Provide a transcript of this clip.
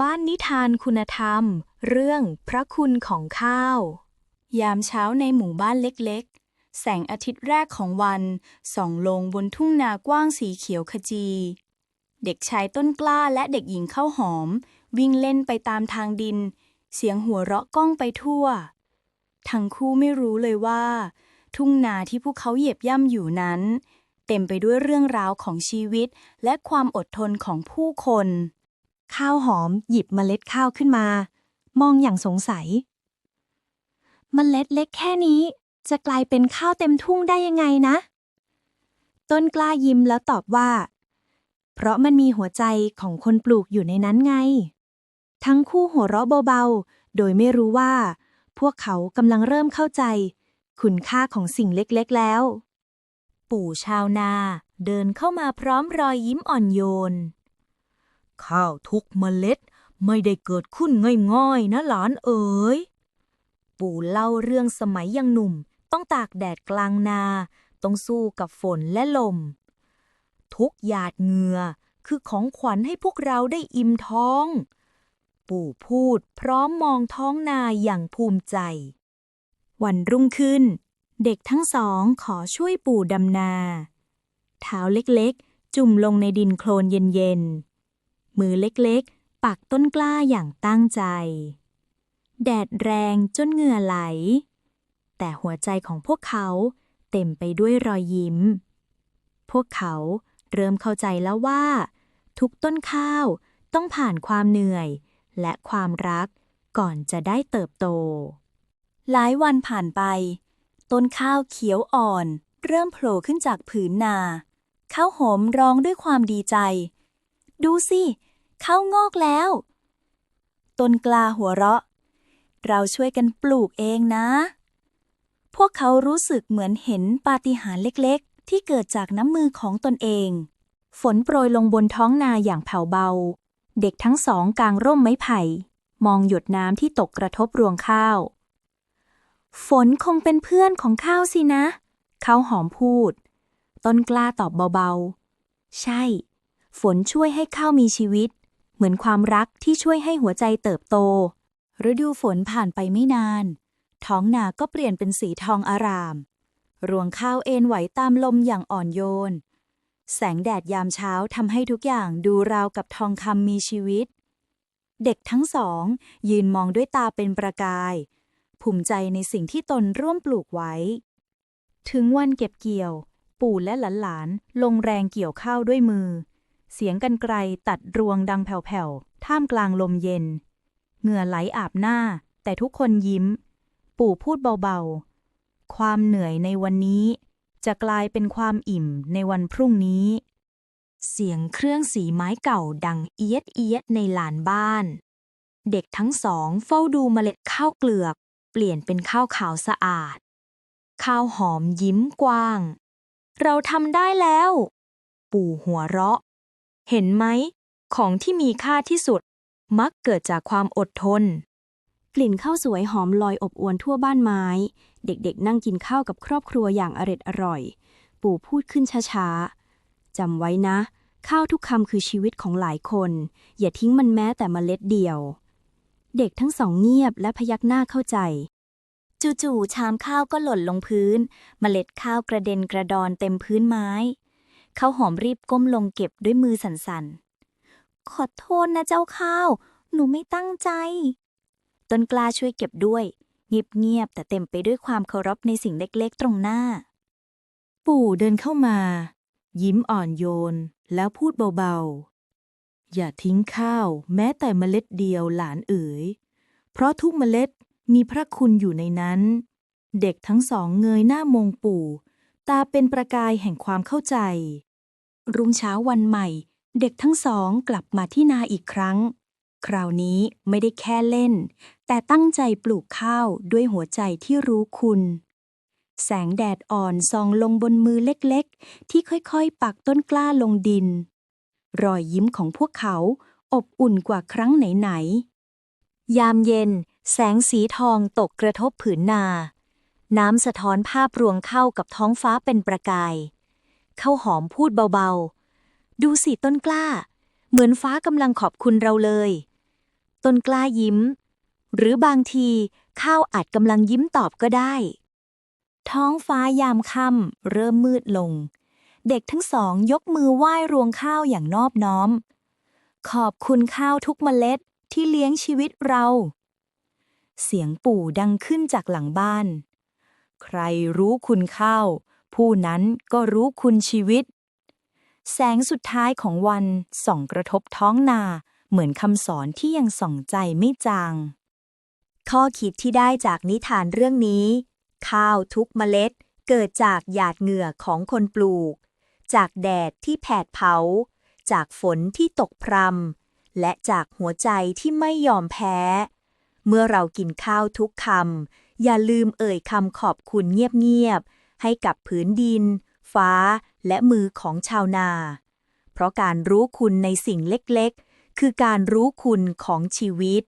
บ้านนิทานคุณธรรม เรื่องพระคุณของข้าว ยามเช้าในหมู่บ้านเล็กๆ แสงอาทิตย์แรกของวันส่องลงบนทุ่งนากว้างสีเขียวขจี เด็กชายต้นกล้าและเด็กหญิงข้าวหอม วิ่งเล่นไปตามทางดิน เสียงหัวเราะก้องไปทั่ว ทั้งคู่ไม่รู้เลยว่า ทุ่งนาที่พวกเขาเหยียบย่ำอยู่นั้น เต็มไปด้วยเรื่องราวของชีวิตและความอดทนของผู้คน ข้าวหอมหยิบเมล็ดข้าวขึ้นมา มองอย่างสงสัย เมล็ดเล็กแค่นี้ จะกลายเป็นข้าวเต็มทุ่งได้ยังไงนะ ต้นกล้ายิ้มแล้วตอบว่า เพราะมันมีหัวใจของคนปลูกอยู่ในนั้นไง ทั้งคู่หัวเราะเบาๆ โดยไม่รู้ว่า พวกเขากำลังเริ่มเข้าใจ คุณค่าของสิ่งเล็กๆแล้ว ปู่ชาวนาเดินเข้ามาพร้อมรอยยิ้มอ่อนโยน ข้าวทุกเมล็ดไม่ได้เกิดขึ้นง่อยๆนะหลานเอ๋ย ปู่เล่าเรื่องสมัยยังหนุ่ม ต้องตากแดดกลางนา ต้องสู้กับฝนและลม ทุกหยาดเหงื่อคือของขวัญให้พวกเราได้อิ่มท้อง ปู่พูดพร้อมมองท้องนาอย่างภูมิใจ วันรุ่งขึ้น เด็กทั้งสองขอช่วยปู่ดำนา เท้าเล็กๆ จุ่มลงในดินโคลนเย็นๆ มือเล็กๆ ปักต้นกล้าอย่างตั้งใจ แดดแรงจนเหงื่อไหล แต่หัวใจของพวกเขาเต็มไปด้วยรอยยิ้ม พวกเขาเริ่มเข้าใจแล้วว่า ทุกต้นข้าวต้องผ่านความเหนื่อยและความรักก่อนจะได้เติบโต หลายวันผ่านไป ต้นข้าวเขียวอ่อน เริ่มโผล่ขึ้นจากผืนนา ข้าวหอมร้องด้วยความดีใจ ดูสิข้าวงอกแล้ว ต้นกล้าหัวเราะ เราช่วยกันปลูกเองนะ พวกเขารู้สึกเหมือนเห็นปาฏิหาริย์เล็ก ๆ ที่เกิดจากน้ำมือของตนเอง ฝนโปรยลงบนท้องนาอย่างแผ่วเบา เด็กทั้งสองกางร่มไม้ไผ่ มองหยดน้ำที่ตกกระทบรวงข้าว ฝนคงเป็นเพื่อนของข้าวสินะ เขาหอมพูด ต้นกล้าตอบเบาๆ ใช่ ฝนช่วยให้ข้าวมีชีวิต เหมือนความรักที่ช่วยให้หัวใจเติบโต ฤดูฝนผ่านไปไม่นาน ท้องนาก็เปลี่ยนเป็นสีทองอาราม รวงข้าวเอ็นไหวตามลมอย่างอ่อนโยน แสงแดดยามเช้าทำให้ทุกอย่างดูราวกับทองคำมีชีวิต เด็กทั้งสอง ยืนมองด้วยตาเป็นประกาย ภูมิใจในสิ่งที่ตนร่วมปลูกไว้ ถึงวันเก็บเกี่ยว ปู่และหลานๆลงแรงเกี่ยวข้าวด้วยมือ เสียงกันไกลตัดรวงดังแผ่วๆ ท่ามกลางลมเย็น เหงื่อไหลอาบหน้า แต่ทุกคนยิ้ม ปู่พูดเบาๆ ความเหนื่อยในวันนี้ จะกลายเป็นความอิ่มในวันพรุ่งนี้ เสียงเครื่องสีไม้เก่าดังเอียดเอียดในลานบ้าน เด็กทั้งสองเฝ้าดูเมล็ดข้าวเกลือก เปลี่ยนเป็นข้าวขาวสะอาด ข้าวหอมยิ้มกว้าง เราทำได้แล้ว ปู่หัวเราะ เห็นไหม ของที่มีค่าที่สุด มักเกิดจากความอดทน กลิ่นข้าวสวยหอมลอยอบอวนทั่วบ้านไม้ เด็กๆ นั่งกินข้าวกับครอบครัวอย่างอร็ดอร่อย ปู่พูดขึ้นช้าๆจำไว้นะ ข้าวทุกคำคือชีวิตของหลายคน อย่าทิ้งมันแม้แต่เมล็ดเดียว เด็กทั้งสองเงียบและพยักหน้าเข้าใจจู่ๆชามข้าวก็หล่นลงพื้นเมล็ดข้าวกระเด็นกระดอนเต็มพื้นไม้ ข้าวหอมรีบก้มลงเก็บด้วยมือสั่นๆ ขอโทษนะเจ้าข้าว หนูไม่ตั้งใจ ต้นกล้าช่วยเก็บด้วยเงียบๆแต่เต็มไปด้วยความเคารพในสิ่งเล็กๆตรงหน้า ปู่เดินเข้ามา ยิ้มอ่อนโยนแล้วพูดเบาๆ อย่าทิ้งข้าวแม้แต่เมล็ดเดียวหลานเอ๋ย เพราะทุกเมล็ดมีพระคุณอยู่ในนั้น เด็กทั้งสองเงยหน้ามองปู่ ตาเป็นประกายแห่งความเข้าใจ รุ่งเช้าวันใหม่ เด็กทั้งสองกลับมาที่นาอีกครั้ง คราวนี้ไม่ได้แค่เล่น แต่ตั้งใจปลูกข้าวด้วยหัวใจที่รู้คุณ แสงแดดอ่อนส่องลงบนมือเล็กๆ ที่ค่อยๆ ปักต้นกล้าลงดิน รอยยิ้มของพวกเขาอบอุ่นกว่าครั้งไหนๆ ยามเย็น แสงสีทองตกกระทบผืนนา น้ำสะท้อนภาพรวงเข้ากับท้องฟ้าเป็นประกาย ข้าวหอมพูดเบาๆ ดูสิต้นกล้า เหมือนฟ้ากำลังขอบคุณเราเลย ต้นกล้ายิ้ม หรือบางทีข้าวอาจกำลังยิ้มตอบก็ได้ ท้องฟ้ายามค่ำเริ่มมืดลง เด็กทั้งสองยกมือไหว้รวงข้าวอย่างนอบน้อม ขอบคุณข้าวทุกเมล็ดที่เลี้ยงชีวิตเรา เสียงปู่ดังขึ้นจากหลังบ้าน ใครรู้คุณข้าว ผู้นั้นก็รู้คุณชีวิต แสงสุดท้ายของวันส่องกระทบท้องนาเหมือนคำสอนที่ยังส่องใจไม่จาง ข้อคิดที่ได้จากนิทานเรื่องนี้ ข้าวทุกเมล็ดเกิดจากหยาดเหงื่อของคนปลูก จากแดดที่แผดเผา จากฝนที่ตกพรำ และจากหัวใจที่ไม่ยอมแพ้ เมื่อเรากินข้าวทุกคำอย่าลืมเอ่ยคำขอบคุณเงียบๆ ให้กับผืนดิน ฟ้า และมือของชาวนา เพราะการรู้คุณในสิ่งเล็กๆ คือการรู้คุณของชีวิต